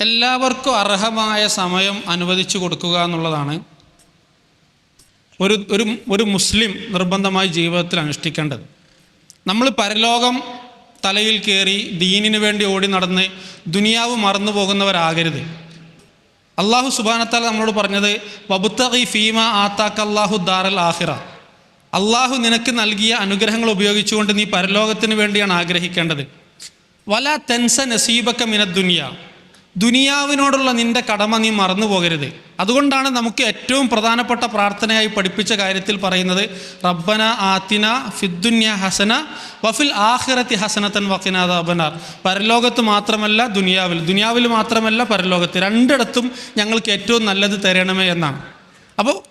എല്ലാവർക്കും അർഹമായ സമയം അനുവദിച്ചു കൊടുക്കുക എന്നുള്ളതാണ്. ഒരു ഒരു ഒരു മുസ്ലിം നിർബന്ധമായി ജീവിതത്തിൽ അനുഷ്ഠിക്കേണ്ടത്. നമ്മൾ പരലോകം തലയിൽ കയറി ദീനിനു വേണ്ടി ഓടി നടന്ന് ദുനിയാവ് മറന്നു പോകുന്നവരാകരുത്. അള്ളാഹു സുബാനത്താൽ നമ്മളോട് പറഞ്ഞത് വബുത്തഖി ഫീമ ആത്താക്ക് അള്ളാഹു ദാറൽ ആഹിറ അള്ളാഹു നിനക്ക് നൽകിയ അനുഗ്രഹങ്ങൾ ഉപയോഗിച്ചുകൊണ്ട് നീ പരലോകത്തിന് വേണ്ടിയാണ് ആഗ്രഹിക്കേണ്ടത്. വല തെൻസ നസീബക്ക മിനദ് ദുനിയ. ദുനിയാവിനോടുള്ള നിന്റെ കടമ നീ മറന്നു പോകരുത്. അതുകൊണ്ടാണ് നമുക്ക് ഏറ്റവും പ്രധാനപ്പെട്ട പ്രാർത്ഥനയായി പഠിപ്പിച്ച കാര്യത്തിൽ പറയുന്നത് റബ്ബന ആത്തിന ഫിദ്ദുന്യ ഹസന വഫിൽ ആഹിറത്തി ഹസനത്തൻ വക്കിനാഥ അബനാർ പരലോകത്ത് മാത്രമല്ല ദുനിയാവിൽ ദുനിയാവിൽ മാത്രമല്ല പരലോകത്ത്. രണ്ടിടത്തും ഞങ്ങൾക്ക് ഏറ്റവും നല്ലത് തരണമേ എന്നാണ്. അപ്പോൾ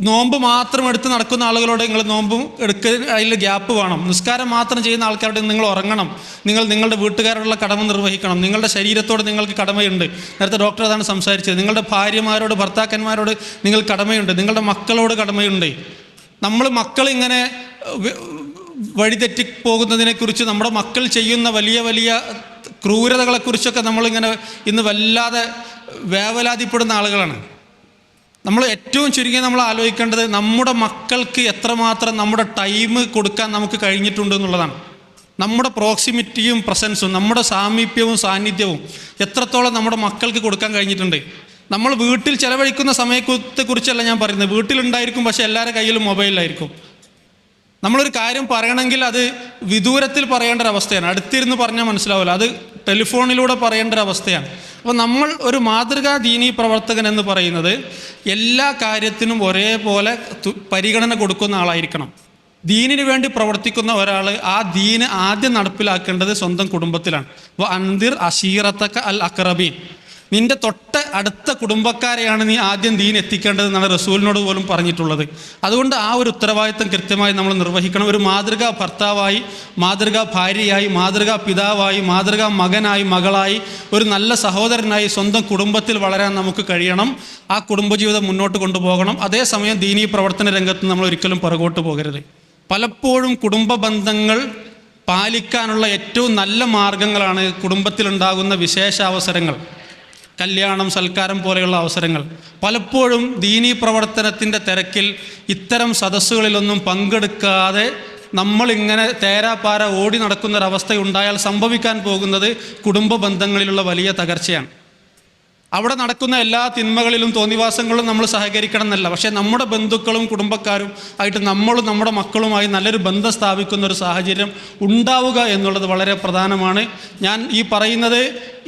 നോമ്പ് മാത്രം എടുത്ത് നടക്കുന്ന ആളുകളോട് നിങ്ങൾ നോമ്പ് എടുക്ക അതിൽ ഗ്യാപ്പ് വേണം. നിസ്കാരം മാത്രം ചെയ്യുന്ന ആൾക്കാരോട് നിങ്ങൾ ഉറങ്ങണം. നിങ്ങൾ നിങ്ങളുടെ വീട്ടുകാരോടുള്ള കടമ നിർവഹിക്കണം. നിങ്ങളുടെ ശരീരത്തോട് നിങ്ങൾക്ക് കടമയുണ്ട്. നേരത്തെ ഡോക്ടർ അതാണ് സംസാരിച്ചത്. നിങ്ങളുടെ ഭാര്യമാരോട് ഭർത്താക്കന്മാരോട് നിങ്ങൾ കടമയുണ്ട്. നിങ്ങളുടെ മക്കളോട് കടമയുണ്ട്. നമ്മൾ മക്കൾ ഇങ്ങനെ വഴിതെറ്റി പോകുന്നതിനെക്കുറിച്ച് നമ്മുടെ മക്കൾ ചെയ്യുന്ന വലിയ വലിയ ക്രൂരതകളെക്കുറിച്ചൊക്കെ നമ്മളിങ്ങനെ ഇന്ന് വല്ലാതെ വേവലാതിപ്പെടുന്ന ആളുകളാണ്. നമ്മൾ ഏറ്റവും ചുരുങ്ങി നമ്മൾ ആലോചിക്കേണ്ടത് നമ്മുടെ മക്കൾക്ക് എത്രമാത്രം നമ്മുടെ ടൈം കൊടുക്കാൻ നമുക്ക് കഴിഞ്ഞിട്ടുണ്ട് എന്നുള്ളതാണ്. നമ്മുടെ പ്രോക്സിമിറ്റിയും പ്രസൻസും നമ്മുടെ സാമീപ്യവും സാന്നിധ്യവും എത്രത്തോളം നമ്മുടെ മക്കൾക്ക് കൊടുക്കാൻ കഴിഞ്ഞിട്ടുണ്ട്. നമ്മൾ വീട്ടിൽ ചെലവഴിക്കുന്ന സമയത്തെക്കുറിച്ചല്ല ഞാൻ പറയുന്നത്. വീട്ടിലുണ്ടായിരിക്കും പക്ഷേ എല്ലാവരുടെ കയ്യിലും മൊബൈലിലായിരിക്കും. നമ്മളൊരു കാര്യം പറയണമെങ്കിൽ അത് വിദൂരത്തിൽ പറയേണ്ട ഒരു അവസ്ഥയാണ്. അടുത്തിരുന്ന് പറഞ്ഞാൽ മനസ്സിലാവില്ല. അത് ടെലിഫോണിലൂടെ പറയേണ്ട ഒരു അവസ്ഥയാണ്. അപ്പോൾ നമ്മൾ ഒരു മാതൃകാ പ്രവർത്തകൻ എന്ന് പറയുന്നത് എല്ലാ കാര്യത്തിനും ഒരേപോലെ പരിഗണന കൊടുക്കുന്ന ആളായിരിക്കണം. ദീനിന് വേണ്ടി പ്രവർത്തിക്കുന്ന ഒരാൾ ആ ദീന് ആദ്യം നടപ്പിലാക്കേണ്ടത് സ്വന്തം കുടുംബത്തിലാണ്. അപ്പോൾ അന്തിർ അഷീറത്തക്ക അൽ അക്രബീൻ. നിന്റെ തൊട്ട് അടുത്ത കുടുംബക്കാരെയാണ് നീ ആദ്യം ദീൻ എത്തിക്കേണ്ടത് എന്നാണ് റസൂലിനോട് പോലും പറഞ്ഞിട്ടുള്ളത്. അതുകൊണ്ട് ആ ഒരു ഉത്തരവാദിത്തം കൃത്യമായി നമ്മൾ നിർവഹിക്കണം. ഒരു മാതൃകാ ഭർത്താവായി മാതൃകാ ഭാര്യയായി മാതൃകാ പിതാവായി മാതൃകാ മകനായി മകളായി ഒരു നല്ല സഹോദരനായി സ്വന്തം കുടുംബത്തിൽ വളരാൻ നമുക്ക് കഴിയണം. ആ കുടുംബജീവിതം മുന്നോട്ട് കൊണ്ടുപോകണം. അതേസമയം ദീനീ പ്രവർത്തന രംഗത്ത് നമ്മൾ ഒരിക്കലും പുറകോട്ട് പോകരുത്. പലപ്പോഴും കുടുംബ ബന്ധങ്ങൾ പാലിക്കാനുള്ള ഏറ്റവും നല്ല മാർഗങ്ങളാണ് കുടുംബത്തിലുണ്ടാകുന്ന വിശേഷാവസരങ്ങൾ. കല്യാണം സൽക്കാരം പോലെയുള്ള അവസരങ്ങൾ. പലപ്പോഴും ദീനീ പ്രവർത്തനത്തിന്റെ തിരക്കിൽ ഇത്തരം സദസ്സുകളിലൊന്നും പങ്കെടുക്കാതെ നമ്മളിങ്ങനെ തേരാപാര ഓടി നടക്കുന്നൊരവസ്ഥ ഉണ്ടായാൽ സംഭവിക്കാൻ പോകുന്നത് കുടുംബ ബന്ധങ്ങളിലുള്ള വലിയ തകർച്ചയാണ്. അവിടെ നടക്കുന്ന എല്ലാ തിന്മകളിലും തോന്നിവാസങ്ങളും നമ്മൾ സഹകരിക്കണം എന്നല്ല. പക്ഷേ നമ്മുടെ ബന്ധുക്കളും കുടുംബക്കാരും ആയിട്ട് നമ്മളും നമ്മുടെ മക്കളുമായി നല്ലൊരു ബന്ധം സ്ഥാപിക്കുന്ന ഒരു സാഹചര്യം ഉണ്ടാവുക എന്നുള്ളത് വളരെ പ്രധാനമാണ്. ഞാൻ ഈ പറയുന്നത്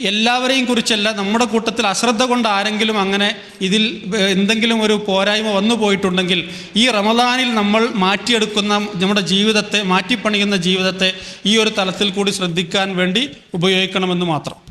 എല്ലാവരെയും കുറിച്ചല്ല നമ്മുടെ കൂട്ടത്തിൽ അശ്രദ്ധ കൊണ്ട് ആരെങ്കിലും അങ്ങനെ ഇതിൽ എന്തെങ്കിലും ഒരു പോരായ്മ വന്നു പോയിട്ടുണ്ടെങ്കിൽ ഈ റമദാനിൽ നമ്മൾ മാറ്റിയെടുക്കുന്ന നമ്മുടെ ജീവിതത്തെ മാറ്റിപ്പണിയുന്ന ജീവിതത്തെ ഈ ഒരു തലത്തിൽ കൂടി ശ്രദ്ധിക്കാൻ വേണ്ടി ഉപയോഗിക്കണമെന്ന് മാത്രം.